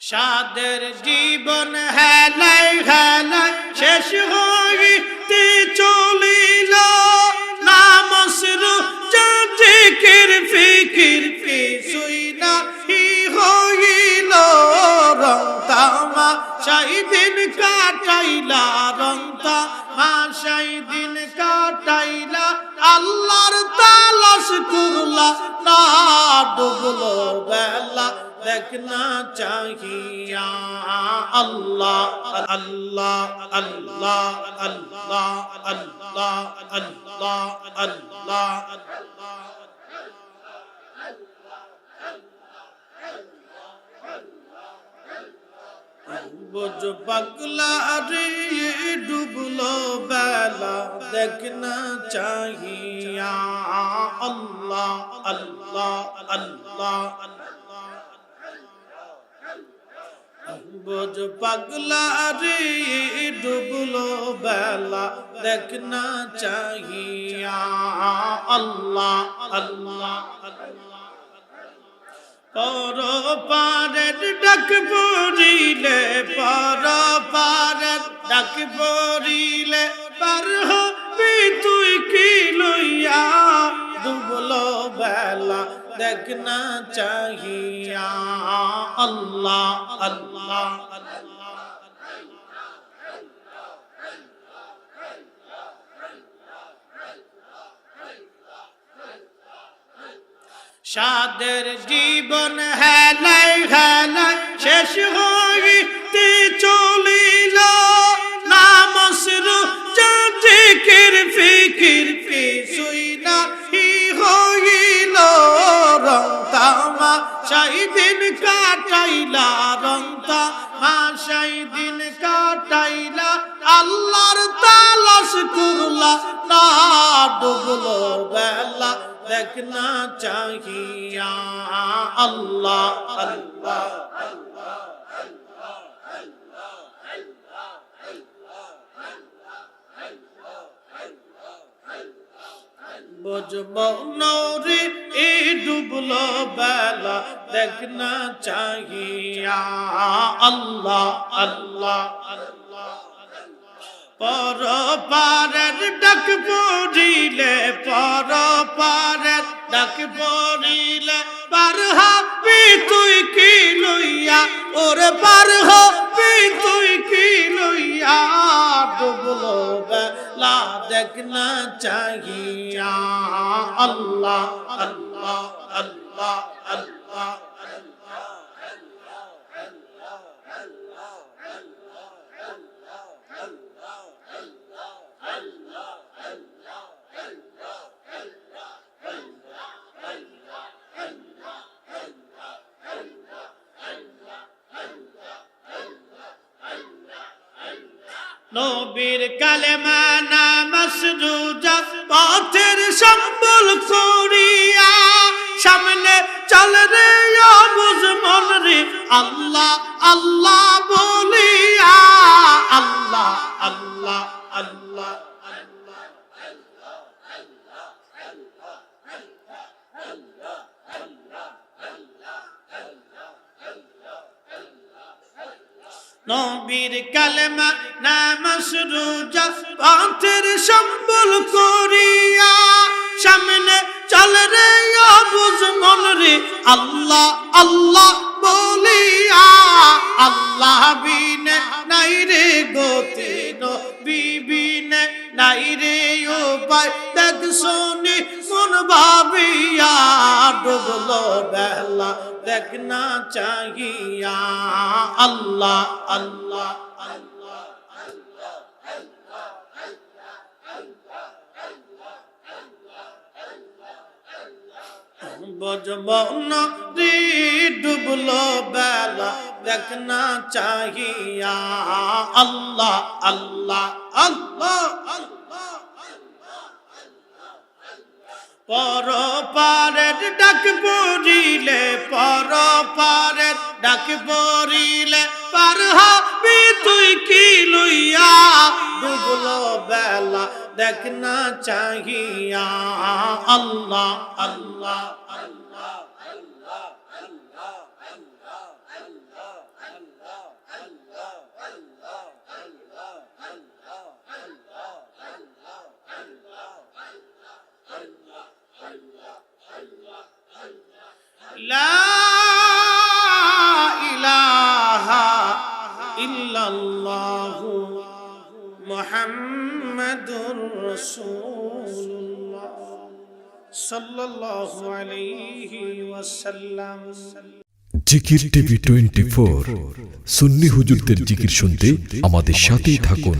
সাদের জীবন হেলাই হেলাই শেষ হইতে চলিল। নামসরু জিকির ফিকির কিছুই না হি হইল। রং সাই দিন কাটাইলা, রং তামা সাই দিন কাটাইলা। আল্লাহর তালাশ করলা, না ডুবলো বেলা। দেখনা চাহিয়া আল্লাহ আল্লাহ আল্লাহ আল্লাহ আল্লাহ আল্লাহ আল্লাহ বোঝ পাগলা রে ডুবলো বেলা, দেখনা চাহিয়া আল্লাহ আল্লাহ আল্লাহ। বোঝ পাগলা রে, ডুবলো বেলা দেখনা চাহিয়া। আল্লাহ আল্লাহ পর পারের ডাক পড়িলে পর পারের ডাক পড়িলে পার বেলা দেখ না চাহিয়া আল্লাহ আল্লাহ সাদের জীবন হেলাই হেলাই শেষ রং তামা সাই দিন কাটাইলা আল্লাহর তালাশ করলা না ডুবলো বেলা দেখনা চাহিয়া আল্লাহ আল্লাহ বুঝব নৌরি এ ডুবলো বেলা দেখনা চাহিয়া। আল্লাহ আল্লাহ আল্লাহ। পর পারের ডাক পড়িলে পর পারের ডাক পড়িলে পার হাবি তুই কি লইয়া? ওরে পার হবি তুই কি লইয়া? ডুবলো বেলা দেখ না চাহিয়া। আল্লাহ আল্লাহ আল্লাহ আল্লাহ। নবীর কালেমা নামাস রোজা পথের সম্বল করিয়া সামনে চল রে অবুজ মন রে আল্লাহ আল্লাহ বলিয়া আল্লাহ আল্লাহ আল্লাহ আল্লাহ নবীর কালেমা নামাস রোজা পথের সম্বল করিয়া সামনে চল রে অবুজ মন রে। আল্লাহ আল্লাহ বলিয়া, আল্লাহ বিনে নাই রে গতি বিবিনে নাই রে উপায়। দেখ শুনি, মন ভাবিয়া, ডুবলো বেলা দেখ না চাহিয়া। আল্লাহ আল্লাহ আল্লাহ। বজব নদী ডুবলো বেলা দেখ না চাহিয়া। আল্লাহ আল্লাহ আল্লাহ পর পারের ডাক পড়িলে পর পারের ডাক পড়িলে পার হবি তুই কি লইয়া? ডুবলো বেলা وحدك ناتاهي يا الله الله الله لا إله إلا الله محمد মুহাম্মাদুর রাসূলুল্লাহ সাল্লাল্লাহু আলাইহি ওয়াসাল্লাম। জিকির টিভি টোয়েন্টি ফোর। সুন্নি হুজুরদের জিকির শুনতে আমাদের সাথেই থাকুন।